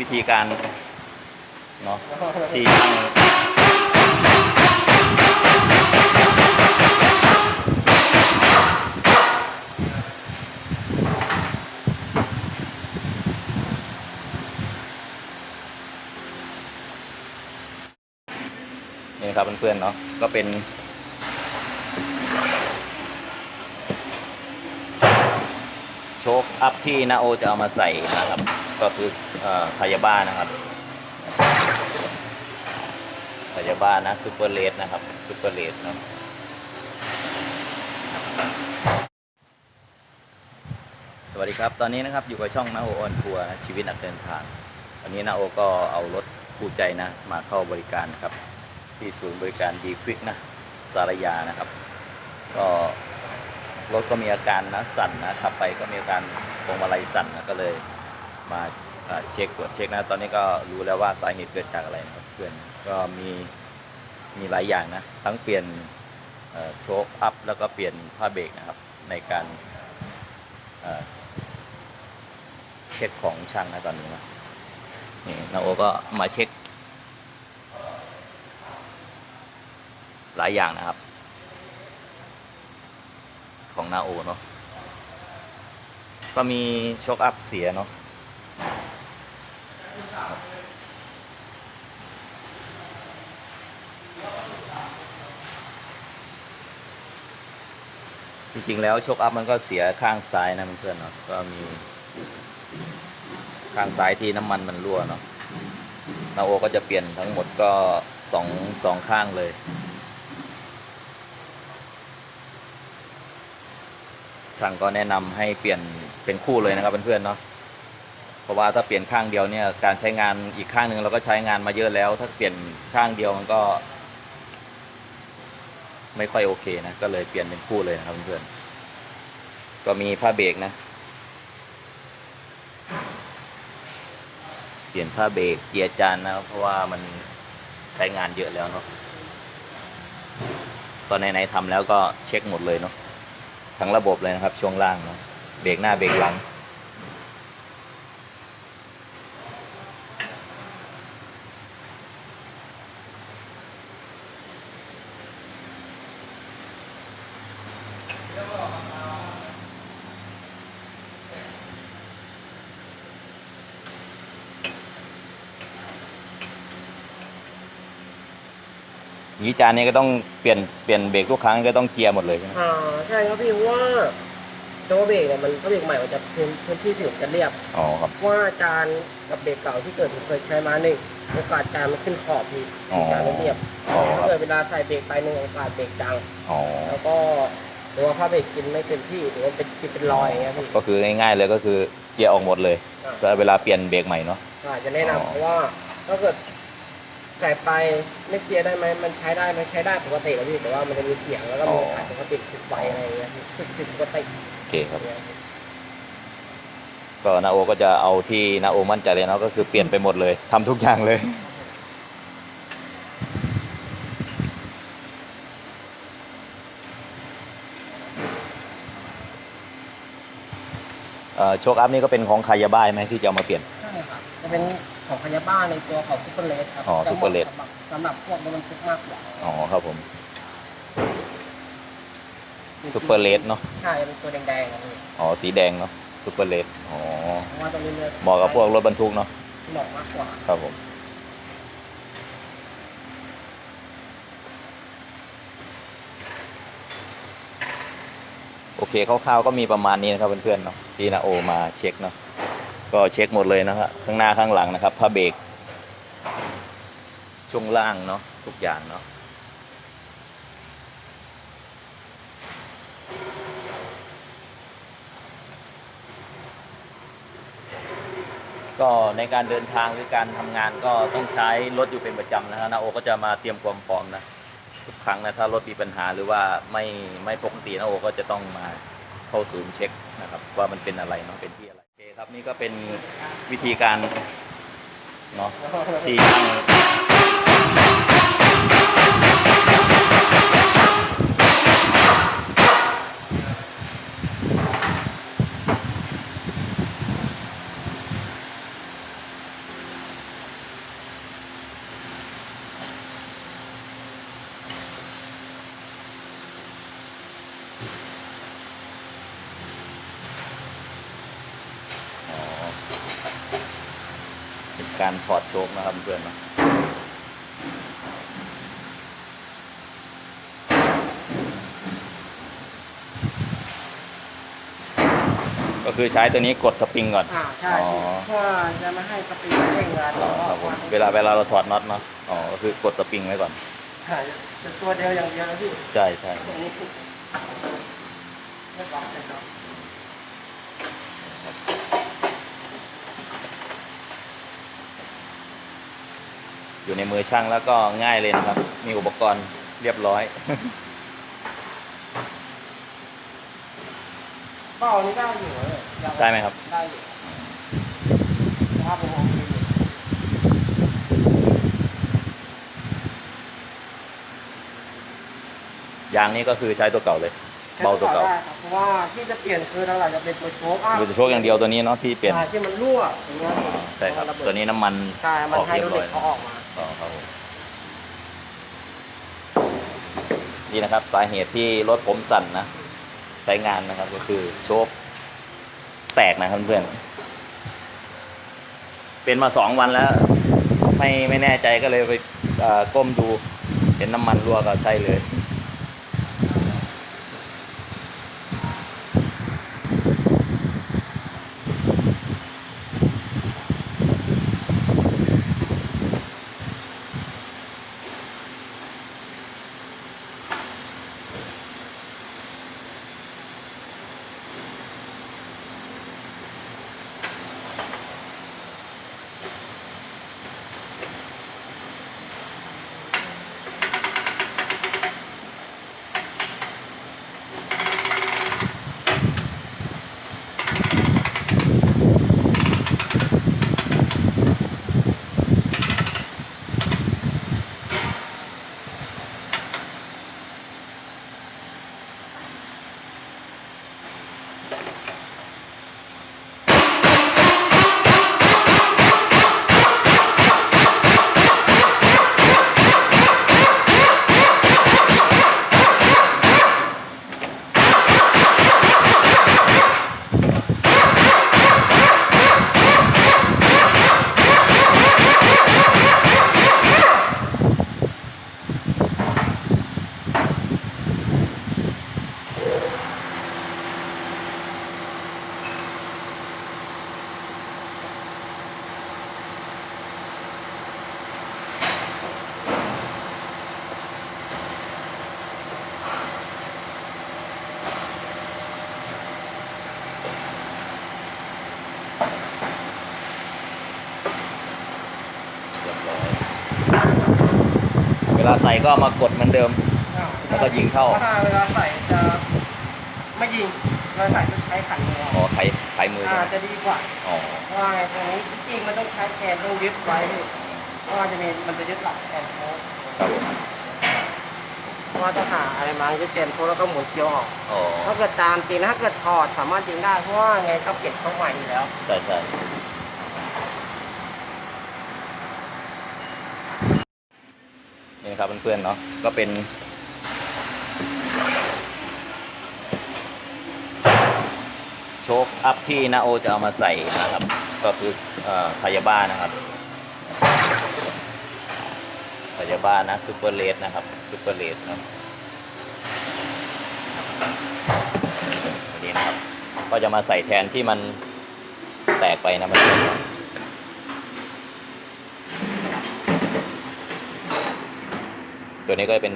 วิธีการเนาะที่ตั้งนี่ครับเพื่อนๆเนาะก็เป็น โชคอัพที่นาโอจะเอามาใส่นะครับ ก็คือพยาบ้านะครับพยาบ้านะซูเปอร์เลสนะครับซูเปอร์เลสเนาะสวัสดีครับตอนนี้นะครับอยู่กับช่องนาโอออนทัวร์ชีวิตนักเดินทางวันนี้นาโอก็เอารถคู่ใจนะ มาเข้าบริการนะครับ ที่ศูนย์บริการดีควิกนะสารยานะครับ ก็ รถก็มีอาการนะสั่นนะขับไปก็มีอาการพวงมาลัยสั่นนะก็เลยมาเช็คตรวจเช็คนะตอนนี้ก็รู้แล้วว่าสาเหตุเกิดจากอะไรนะครับเพื่อนก็มีมีหลายอย่างนะทั้งเปลี่ยนโชคอัพแล้วก็เปลี่ยนผ้าเบรกนะครับในการเเช็คของช่างนะตอนนี้นะนี่นาโอก็มาเช็ค หลายอย่างนะครับ ของนาโอเนาะก็มีโชคอัพเสียเนาะจริงๆแล้วโชคอัพมันก็เสียข้างซ้ายนะเพื่อนๆเนาะก็มี ข้างซ้ายที่น้ำมันมันรั่วเนาะนาโอก็จะเปลี่ยนทั้งหมดก็สองสองข้างเลย ช่างก็แนะนำให้เปลี่ยนเป็นคู่เลยนะครับเพื่อนๆเนาะเพราะว่าถ้าเปลี่ยนข้างเดียวเนี่ยการใช้งานอีกข้างหนึ่งเราก็ใช้งานมาเยอะแล้ว ถ้าเปลี่ยนข้างเดียวมันก็ ไม่ค่อยโอเคนะก็เลยเปลี่ยนเป็นคู่เลยนะครับเพื่อนๆก็มีผ้าเบรกนะเปลี่ยนผ้าเบรกเจียร์จานนะครับเพราะว่ามันใช้งานเยอะแล้วเนาะตอนไหนๆทำแล้วก็เช็คหมดเลยเนาะ ทั้งระบบเลยนะครับ ช่วงล่างเนาะเบรกหน้าเบรกหลัง ยีจานนี้ก็ต้องเปลี่ยนเปลี่ยนเบรกทุกครั้งก็ต้องเกียร์หมดเลยใช่ไหมอ่าใช่ครับพี่เพราะว่าตัวเบรกเนี่ยมันตัวเบรกใหม่มันจะพื้นพื้นที่ผิวจะเรียบ อ๋อครับเพราะว่าจานกับเบรกเก่าที่เกิดผมเคยใช้มาหนึ่งโอกาสจานมันขึ้นขอบพี่อ๋อจานไม่เรียบอ๋อคถ้ารับ เกิดเวลาใส่เบรกไปหนึ่งโอกาสเบรกดัง อ๋อแล้วก็หรือว่าผ้าเบรกกินไม่เต็มที่หรือว่าเป็นกินเป็นรอยอย่างเงี้ยพี่ก็คือง่ายๆเลยก็คือเกียร์ออกหมดเลยอ่าแล้วเวลาเปลี่ยนเบรกใหม่เนาะก็อาจจะแนะอ๋อนำเพราะว่าถ้าเกิด ใส่ไปไม่เกียร์ได้ไหมมันใช้ได้ไหมใช้ได้ปกติแล้วพี่แต่ว่ามันจะมีเสียงแล้วก็มีอาจจะเบรกสึกไวอะไรอย่างเงี้ยสึกผิดปกติโอเคครับอย่างเงี้ยพี่ก็นาโอก็จะเอาที่นาโอมั่นใจเลยเนาะก็คือเปลี่ยนไปหมดเลยทำทุกอย่างเลยเอ่อโชคอัพนี่ก็เป็นของคายาบ้ายไหมที่จะเอามาเปลี่ยนใช่ครับจะเป็น ของพยาบ้านในตัวของซุปเปอร์เลสครับอ๋อจะหมาะ Super Red สำหรับสำหรับพวกรถบรรทุกมากกว่าอ๋อครับผมซูเปอร์เลสเนาะใช่เป็นตัวแดงๆครับพี่อ๋อสีแดงเนาะซูเปอร์เลสอ๋อเพราะว่าตรงนี้เนี่ยเหมาะกับพวกรถบรรทุกเนาะเหมาะมากกว่าครับผมโอเคคร่าวๆก็มีประมาณนี้นะครับเพื่อนๆเนาะที่นาโอมาเช็คเนาะ ก็เช็คหมดเลยนะฮะข้างหน้าข้างหลังนะครับผ้าเบรกช่วงล่างเนาะทุกอย่างเนาะก็ในการเดินทางหรือการทำงานก็ต้องใช้รถอยู่เป็นประจำนะฮะนาโอก็จะมาเตรียมความพร้อมนะทุกครั้งนะถ้ารถมีปัญหาหรือว่าไม่ไม่ปกตินะโอก็จะต้องมาเข้าศูนย์เช็คนะครับว่ามันเป็นอะไรเนาะเป็นที่อะไร ครับนี่ก็เป็นวิธีการเนาะที่ การถอดโชคนะครับเพื่อนๆเนาะก็คือใช้ตัวนี้กดสปริงก่อน อ่าใช่อ๋อ เพื่อจะไม่ให้สปริงเร่งงานอ๋อครับผมเวลาเวลาเราถอดน็อตเนาะอ๋อก็คือกดสปริงไว้ก่อน ใช่เป็นตัวเดียวอย่างเดียวนะพี่ใช่ใช่ตรงนี้คือไม่ปรับเลยเนาะ อยู่ในมือช่างแล้วก็ง่ายเลยนะครับ มีอุปกรณ์เรียบร้อยเบ้านี่ได้อยู่เลยได้ไหมครับ ได้อยู่ถ้าผมมองดูอยู่ยางนี่ก็คือใช้ตัวเก่าเลย เบาตัวเก่าได้ครับเพราะว่าที่จะเปลี่ยนคือเราอาจจะเป็นตัวโชคอะดูตัวโชคอย่างเดียวตัวนี้เนาะที่เปลี่ยนใช่ที่มันรั่วอย่างเงี้ยใช่ครับะเดตัวนี้น้ำมันใช่มันออกให้เรียดูบร้เด็อยกเขาออกมา อ๋อครับผม นี่นะครับสาเหตุที่รถผมสั่นนะใช้งานนะครับก็คือโชคแตกนะครับเพื่อนเป็นมาสองวันแล้ว ไม่ไม่แน่ใจก็เลยไปก้มดูเห็นน้ำมันรั่วก็ใช่เลย ลาใส่ก็มากดเหมือนเดิมอ่าแล้วก็ยิงเข้า ถ้าเวลาใส่จะไม่ยิงเวลาใส่จะใช้ขันมืออ๋อไขไขมืออ่าใช่ไหมจะดีกว่าอ๋อเพราะว่าไงตรงนี้จริงๆมันต้องใช้แกนต้องยึดไว้พี่เพราะว่าจะมีมันจะยึดหลักแกนโค้งครับผมเพราะว่าถ้าหาอะไรมายึดแกนโค้งแล้วก็หมุนเกียวออกอ๋อถ้าเกิดตามจริงนะถ้าเกิดถอดสามารถจริงได้เพราะว่าไงก็เก็บเข้าใหม่อยู่แล้วใช่ใช่ นะครับเพื่อนๆเนาะก็เป็น โชคอัพที่นาโอจะเอามาใส่นะครับ ก็คืออพยาบ้านะครับพยาบ้านะซูเปอร์เลสนะครับซูเปอร์เลสนะนี่นะครับ ก็จะมาใส่แทนที่มันแตกไปนะมัน ตัวนี้ก็เป็น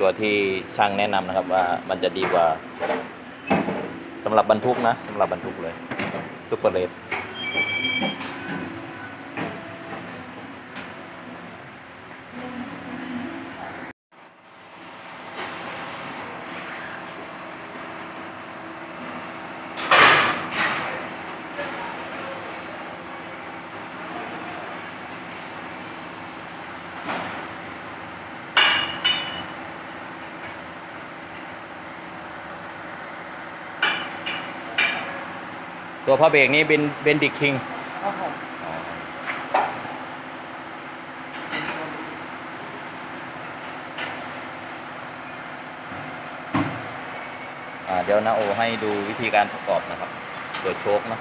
ตัวที่ช่างแนะนำนะครับว่ามันจะดีกว่าสำหรับบรรทุกนะสำหรับบรรทุกเลยซุปเปอร์เลส ตัวพ่อเบรกนี้เป็นเบนดิกคิงครับผมเดี๋ยวนาโอให้ดูวิธีการประกอบนะครับ ตัวโชคเนาะ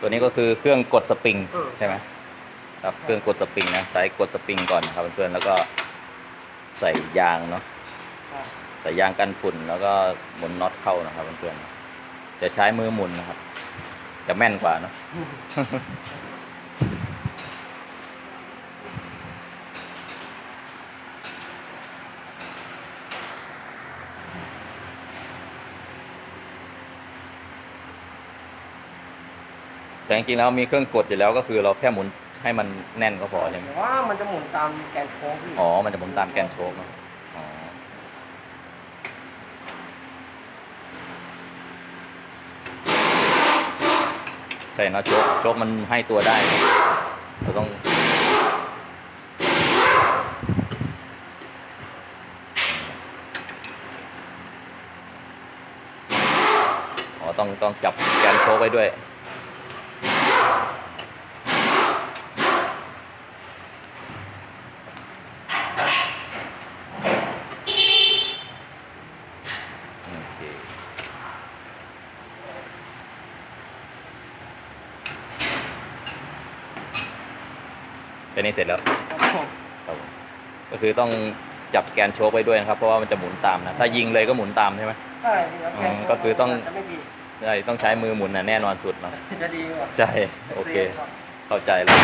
ตัวนี้ก็คือเครื่องกดสปริงใช่ไหมครับเครื่องกดสปริงนะใช้กดสปริงก่อนครับเพื่อนๆแล้วก็ใส่ยางเนาะ ครับใส่ยางกันฝุ่นแล้วก็หมุนน็อตเข้านะครับเพื่อนๆจะใช้มือหมุนนะครับ จะแม่นกว่าเนาะแต่จริงๆแล้วมีเครื่องกดอยู่แล้วก็คือเราแค่หมุนให้มันแน่นก็พอใช่ไหมแต่ว่ามันจะหมุนตามแกนโค้งพี่อ๋อ มันจะหมุนตามแกนโชคเนอะ ใช่นอะโชคโชคมันให้ตัวได้เนอะเราต้อง อ๋อ ต้องต้องจับแกนโชคไว้ด้วย โอเค เป็นนี้เสร็จแล้วครับผมครับผมก็คือต้องจับแกนโชคไว้ด้วยนะครับ เพราะว่ามันจะหมุนตามนะ ถ้ายิงเลยก็หมุนตามใช่ไหมใช่พี่แล้วแกนอืมก็คือต้องจะไม่ดีใช่ต้องใช้มือหมุนนะแน่นอนสุดเนาะจะดีกว่าใช่โอเคเข้าใจแล้ว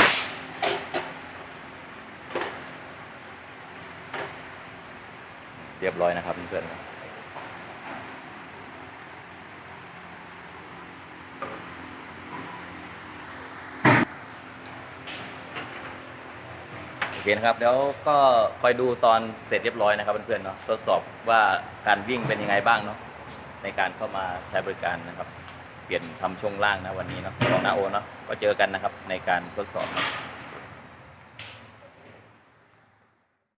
เรียบร้อยนะครับเพื่อนๆ เคนะครับแล้วก็คอยดูตอนเสร็จเรียบร้อยนะครับเพื่อนๆเนาะทดสอบว่าการวิ่งเป็นยังไงบ้างเนาะในการเข้ามาใช้บริการนะครับ เปลี่ยนทำช่วงล่างนะวันนี้เนาะของนาโอเนาะก็เจอกันนะครับในการทดสอบนะ